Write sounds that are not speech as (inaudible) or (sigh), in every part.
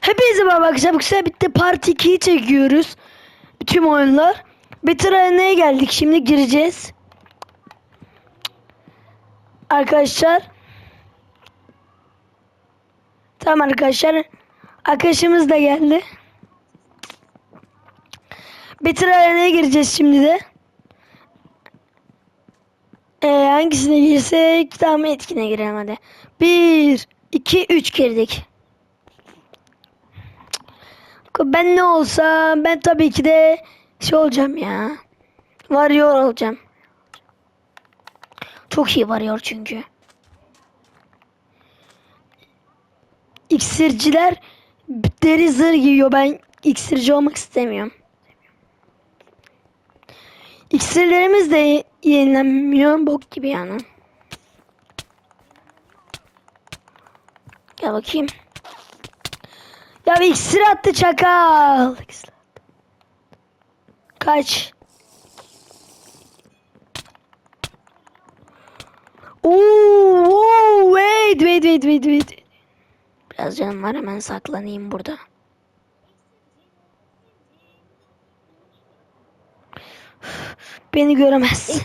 Hepinize merhaba arkadaşlar. Bu kısa bitti. Part 2'yi çekiyoruz. Tüm oyunlar. Battle Arena'ya geldik. Şimdi gireceğiz. Arkadaşlar. Tamam arkadaşlar. Arkadaşımız da geldi. Battle Arena'ya gireceğiz şimdi de. Ee, hangisine girsek? Tamam etkine girelim hadi. 1, 2, 3 girdik. Ben ne olsa ben tabii ki de şey olacağım ya. Varıyor olacağım. Çok iyi varıyor çünkü. İksirciler deri zırh giyiyor. Ben iksirci olmak istemiyorum. İksirlerimiz de yenilenmiyor. Bok gibi yani. Gel bakayım. Ya bir iksir attı çakal. Kaç. Oo, wait, wait, wait, wait, wait. Biraz canım var hemen saklanayım burada. Beni göremezsin.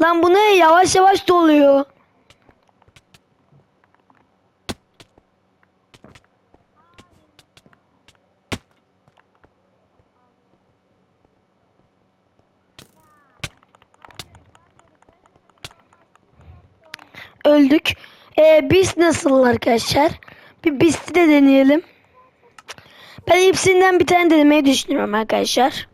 Lan bu ne? Yavaş yavaş doluyor. Öldük. Ee, biz nasıl arkadaşlar? Bir Beast'i de deneyelim. Ben hepsinden bir tane denemeyi düşünüyorum arkadaşlar.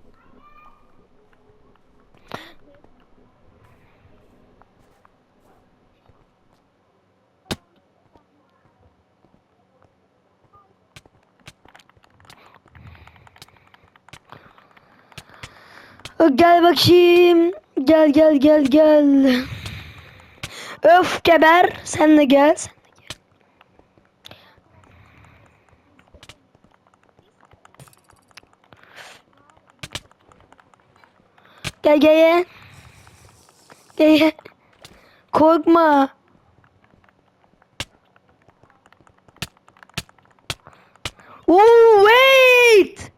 Gel bakayım. Gel gel gel gel. Öf geber. Sen de gel. Sen de gel. Gel gel gel. Gel. Korkma. Oh wait.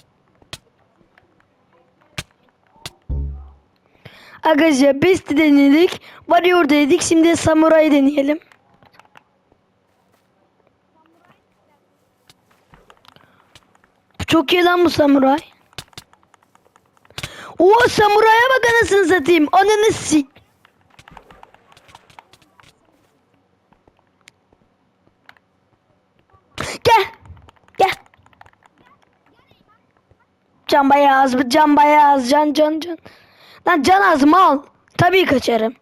Arkadaşlar Beast denedik. Warrior dedik. Şimdi Samurai deneyelim. Çok iyi lan bu Samurai. Oo Samurai'ya bak anasını satayım. Ananı sik. Gel. Gel. Can bayağı az. Can bayağı az. Can can can. Lan can az mal. Tabii kaçarım.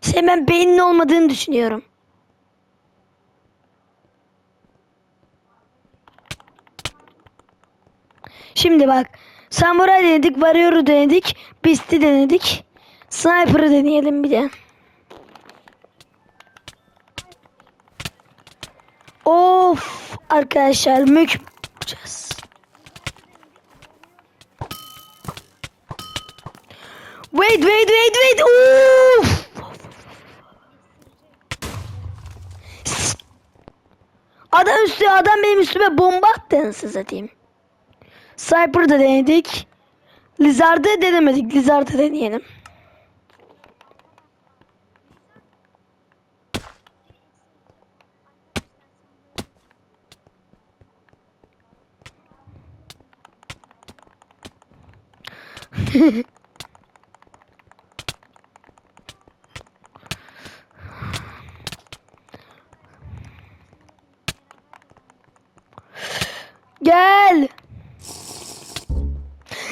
Sen ben beynin olmadığını düşünüyorum. Şimdi bak. Samurai denedik, Warrior'u denedik, Beast'i denedik. Sniper'ı deneyelim bir de. Of arkadaşlar mük yapacağız. Wait wait. Of. Adam üstü adam benim üstüme bomba attı anasını satayım. Sniper'da denedik. Lizard'ı denemedik. Lizard'ı deneyelim. Gel. (laughs)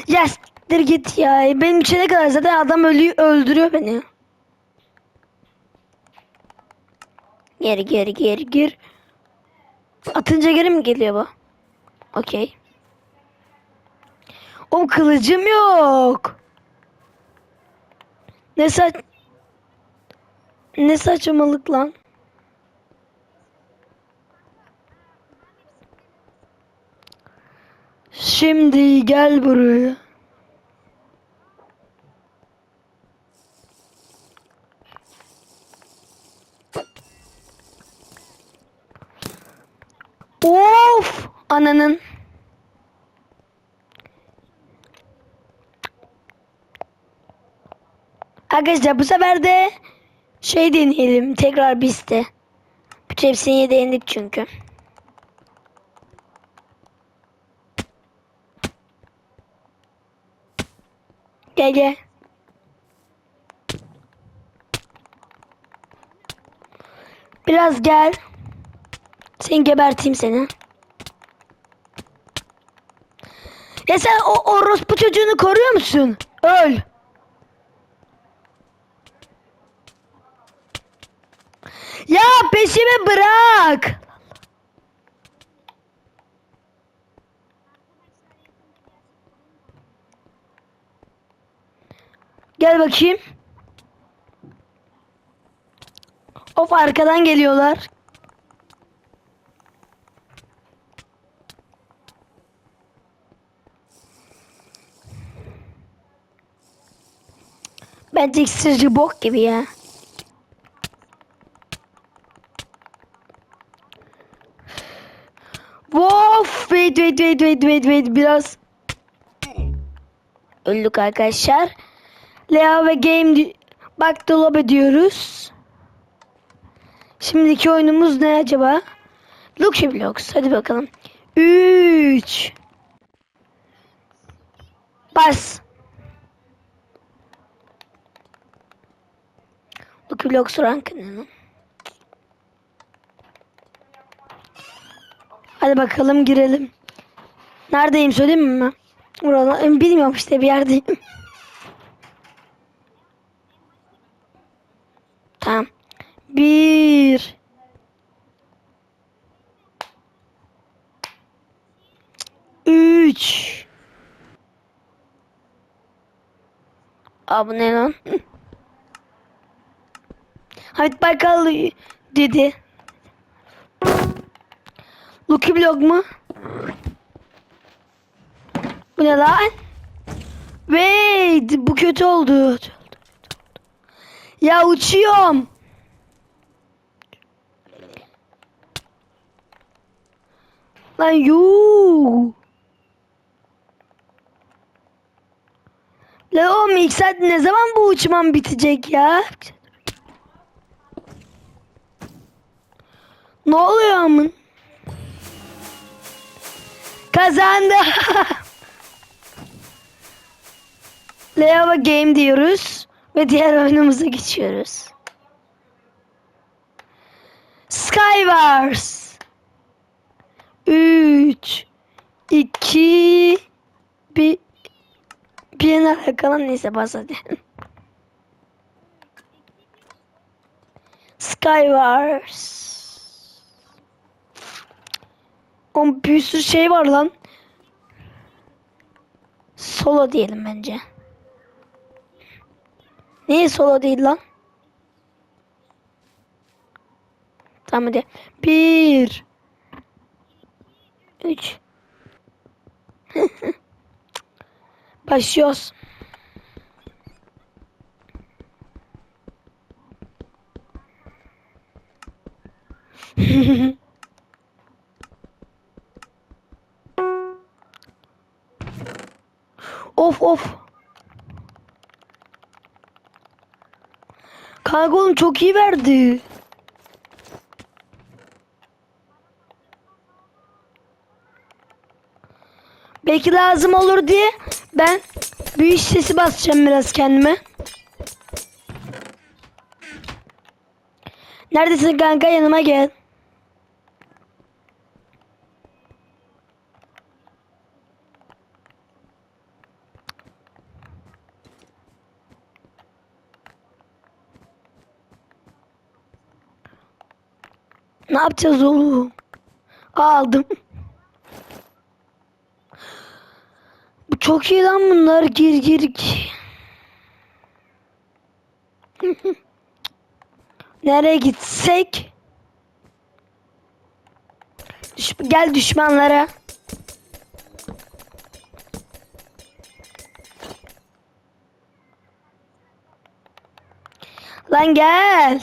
Ya siktir git ya. Benim içine kadar zaten adam ölüyor, öldürüyor beni. Geri geri geri gir. Atınca geri mi geliyor bu? Okey. O kılıcım yok. Ne saç... Ne saçmalık lan. Şimdi gel buraya. Of! Ananın. Arkadaşlar bu sefer de şey deneyelim. Tekrar bizde. Bütün hepsini denedik çünkü. Gel gel. Biraz gel. Seni geberteyim seni. Ya sen o orospu çocuğunu koruyor musun? Öl. Ya peşimi bırak. Gel bakayım. Of arkadan geliyorlar. Bence iksirci bok gibi ya. Of, wait wait wait wait wait wait biraz öldük arkadaşlar. Lea ve Game bak dolap ediyoruz. Şimdiki oyunumuz ne acaba? Lucky Blocks. Hadi bakalım. 3 Bas. Lucky Blocks rank ne lan? Hadi bakalım girelim. Neredeyim söyleyeyim mi? Burada bilmiyorum işte bir yerdeyim. Tamam. Bir. Üç. Aa bu lan? Hamit Baykal dedi. Lucky Block mu? Bu ne lan? Wait, bu kötü oldu. Ya uçuyorum. Lan yuu. La oğlum ilk saat ne zaman bu uçmam bitecek ya? Ne oluyor amın? Kazandı. (laughs) Leo Game diyoruz ve diğer oyunumuza geçiyoruz. Skywars. 3 2 1 Bir nerede kalan neyse bas hadi. (laughs) Skywars. Oğlum bir sürü şey var lan. Solo diyelim bence. Niye solo değil lan? Tamam hadi. Bir. Üç. (laughs) Başlıyoruz. (laughs) of of. Kanka oğlum çok iyi verdi. Belki lazım olur diye ben büyük sesi basacağım biraz kendime. Neredesin kanka yanıma gel. Ne yapacağız oğlum? Aldım. Bu çok iyi lan bunlar. Gir gir. (laughs) Nereye gitsek? Düş gel düşmanlara. Lan gel.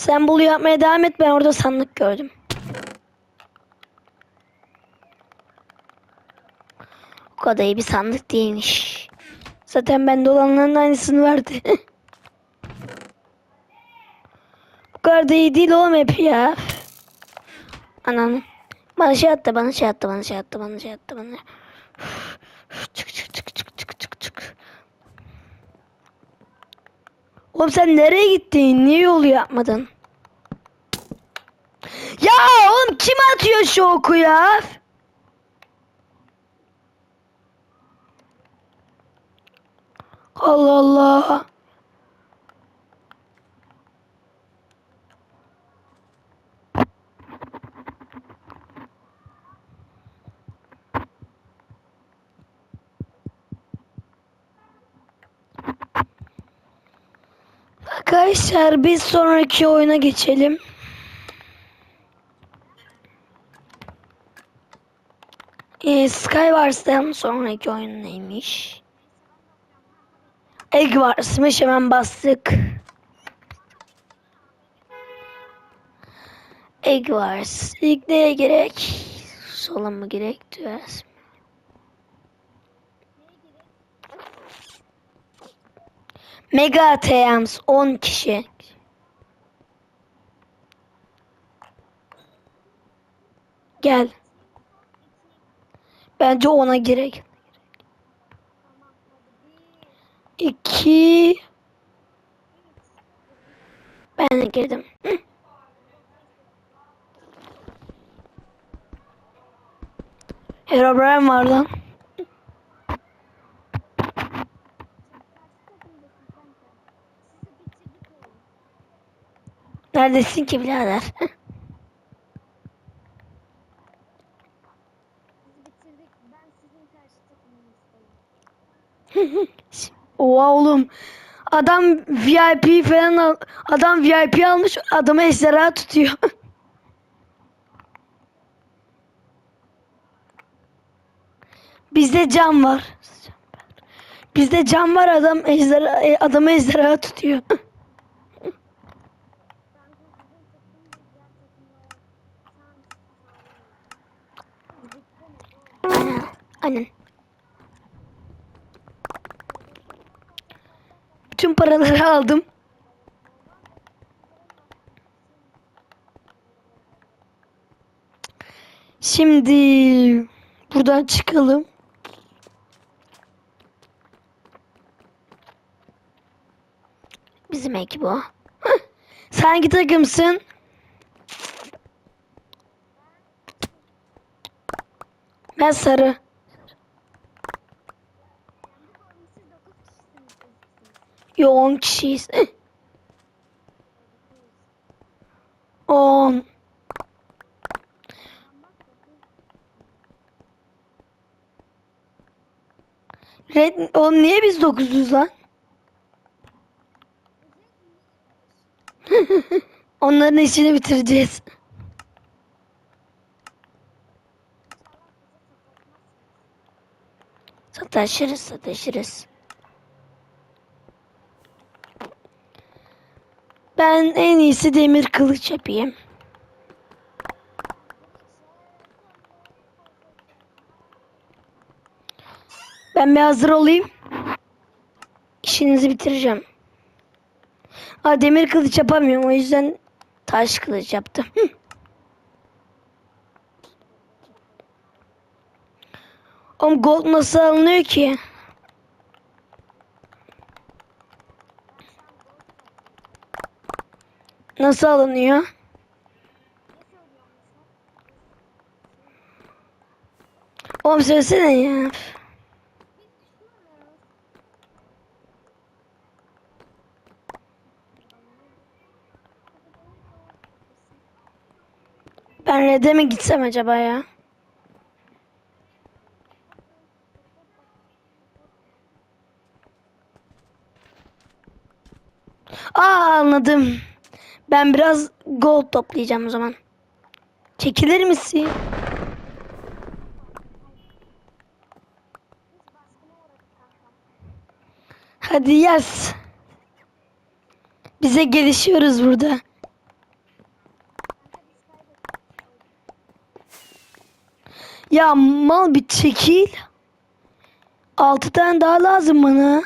Sen bulu yapmaya devam et ben orada sandık gördüm. O kadar iyi bir sandık değilmiş. Zaten bende olanların aynısını verdi. (laughs) Bu kadar da iyi değil oğlum hep ya. Anam. Bana şey attı, bana şey attı, bana şey attı, bana şey attı, bana. Çık Oğlum sen nereye gittin? Niye yolu yapmadın? Ya oğlum kim atıyor şu oku ya? Allah Allah. Arkadaşlar biz sonraki oyuna geçelim. Ee, Skywars'tan sonraki oyun neymiş? Egg Wars'mış hemen bastık. Egg Wars. İlk neye gerek? Sola mı gerek? Düz. Mega ATMs 10 kişi. Gel. Bence ona gerek. İki. Ben de girdim. Hı. Herobrine var lan. Neredesin ki birader? (laughs) Oha oğlum. Adam VIP falan al adam VIP almış adamı ejderha tutuyor. (laughs) Bizde cam var. Bizde cam var adam ejderha e, adamı ejderha tutuyor. (laughs) Aynen. Bütün paraları aldım. Şimdi buradan çıkalım. Bizim ekip o. Sen hangi takımsın? Ben sarı. Yo 10 kişiyiz. Hıh. 10. Red, oğlum niye biz 900 lan? (laughs) Onların işini bitireceğiz. Sataşırız, sataşırız. Ben en iyisi demir kılıç yapayım. Ben bir hazır olayım. İşinizi bitireceğim. Aa, demir kılıç yapamıyorum o yüzden taş kılıç yaptım. Hı. Oğlum gold nasıl alınıyor ki? Nasıl alınıyor? Oğlum söylesene ya. Ben red'e mi gitsem acaba ya? Aa anladım. Ben biraz gold toplayacağım o zaman. Çekilir misin? Hadi yaz. Bize gelişiyoruz burada. Ya mal bir çekil. Altı tane daha lazım bana.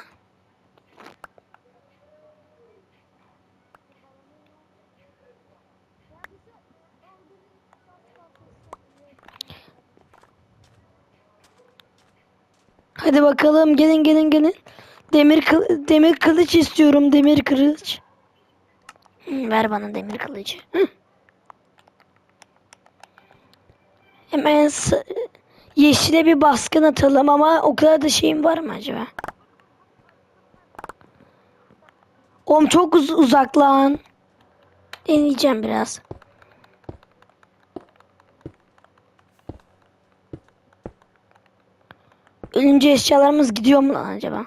Hadi bakalım gelin gelin gelin. Demir kıl- demir kılıç istiyorum demir kılıç. Hı, ver bana demir kılıcı. Hı. Hemen yeşile bir baskın atalım ama o kadar da şeyim var mı acaba? Oğlum çok uz- uzak lan. Deneyeceğim biraz. Ölünce eşyalarımız gidiyor mu lan acaba?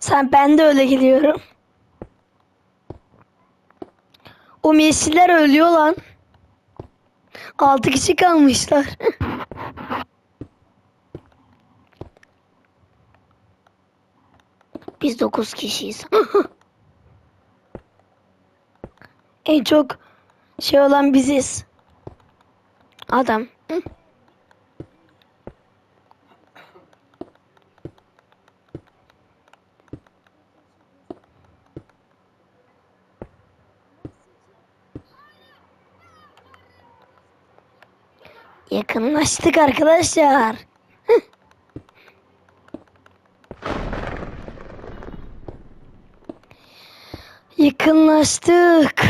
Sen ben de öyle geliyorum. O yeşiller ölüyor lan. Altı kişi kalmışlar. (laughs) Biz dokuz kişiyiz. (laughs) en çok şey olan biziz. Adam. Hı. Yakınlaştık arkadaşlar. (laughs) Yakınlaştık.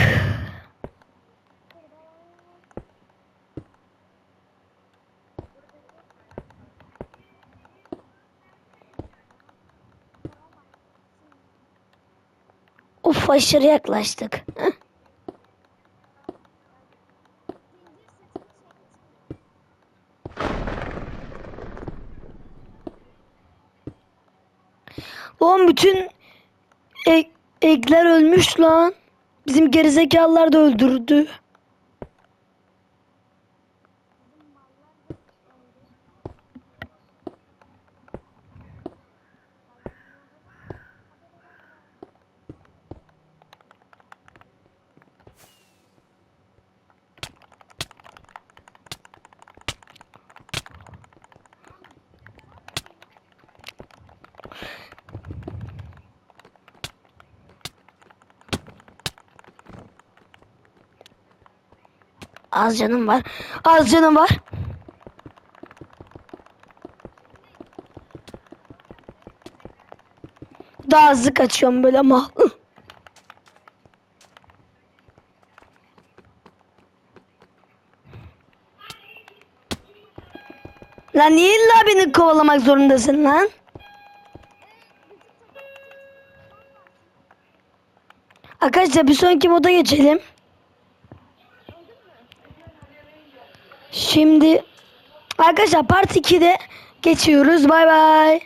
Uf aşırı yaklaştık. Hıh. Oğlum bütün ek, ekler ölmüş lan. Bizim gerizekalılar da öldürdü. Az canım var. Az canım var. Daha hızlı kaçıyorum böyle ama. Lan niye illa beni kovalamak zorundasın lan? Arkadaşlar bir sonraki moda geçelim. Şimdi arkadaşlar part 2'de geçiyoruz. Bay bay.